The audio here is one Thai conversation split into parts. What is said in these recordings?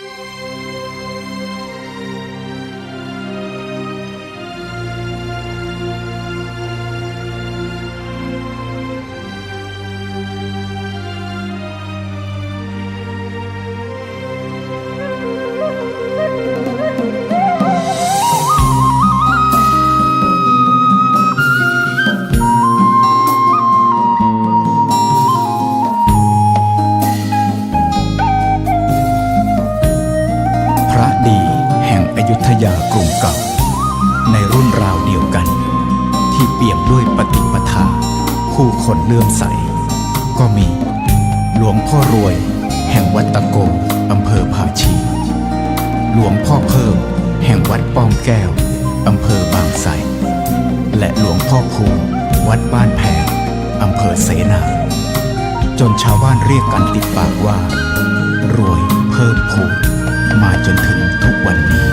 พ ห่งอยุธยากรุงเก่า ในรุ่นราวเดียวกัน ที่เปี่ยมด้วยปฏิปทา ผู้คนเลื่อมใส ก็มี หลวงพ่อรวย แห่งวัดตะโกอำเภอภาชี หลวงพ่อเพิ่ม แห่งวัดป้อมแก้วอำเภอบางไทรและหลวงพ่อภูวัดบ้านแพงอำเภอเสนา จนชาวบ้านเรียกกันติดปากว่า รวยเพิ่มพูน มาจนถึงทุกวันนี้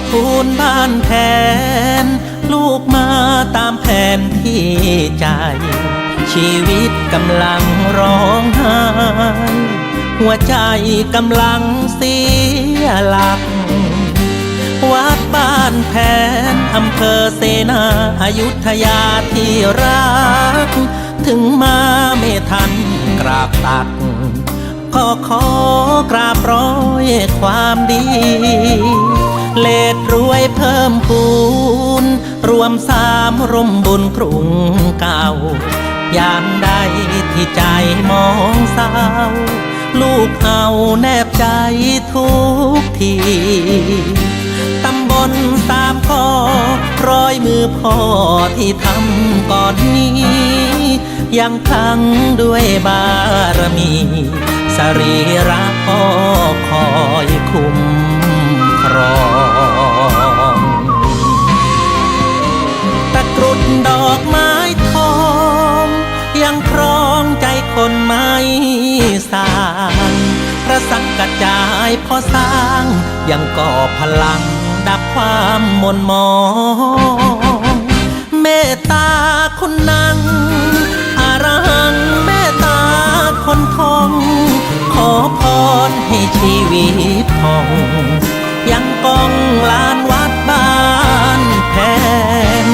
พ่อพูนบ้านแผนลูกมาตามแผนที่ใจ ชีวิตกำลังร้องไห้หัวใจกำลังเสียหลัก วัดบ้านแผนอำเภอเสนาอายุทยาที่รัก ถึงมาไม่ทันกราบตักก็ขอกราบร้อยความดี เลดรวยเพิ่มพูน รวมสามร่มบุญกรุงเก่ายามใดที่ใจมองเศร้า ลูกเอาแนบใจทุกทีตำบลสามข้อร้อยมือพ่อที่ทำก่อนนี้ ยังพลังด้วยบารมี สรีระพ่อ สังกัจจายพอสร้าง ยังก่อพลังดับความมนมอง เมตตาคนนังอารหังเมตตาคนทอง ขอพรให้ชีวิตพอง ยังกองลานวัดบ้านแผน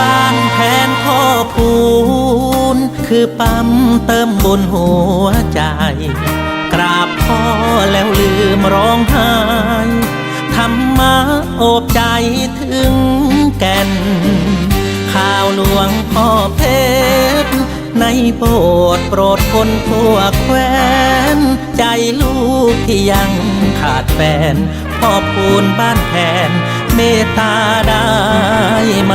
บ้านแผนพ่อพูน คือปั๊มเติมบุญหัวใจ ร้องไห้ธรรมะโอบใจถึงแก่น ข่าวหลวงพ่อเพชรในโบสถ์โปรดคนทั่วแคว้น ใจลูกที่ยังขาดแฟนพ่อพูนบ้านแผนเมตตาได้ไหม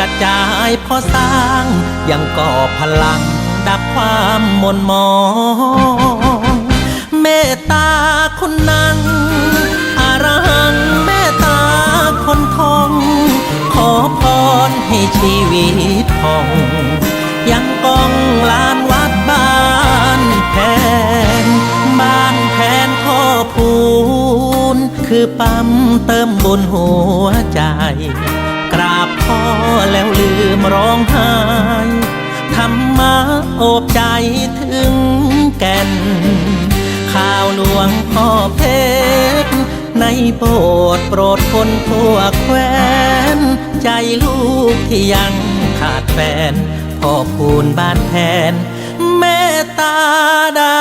ระจายพอสร้าง ยังก่อพลังดับความมนมอง เมตตาคนนั่งอารหังเมตตาคนทอง ขอพรให้ชีวิตพอง ยังกองลานวัดบ้านแผนบ้านแผนพ่อพูน คือปั๊มเติมบุญหัวใจ กราบพ่อแล้วลืมร้องไห้ธรรมะโอบใจถึงแก่น ข่าวหลวงพ่อเพชรในโบสถ์โปรดคนทั่วแคว้น ใจลูกที่ยังขาดแฟนพ่อพูนบ้านแทนเมตตาได้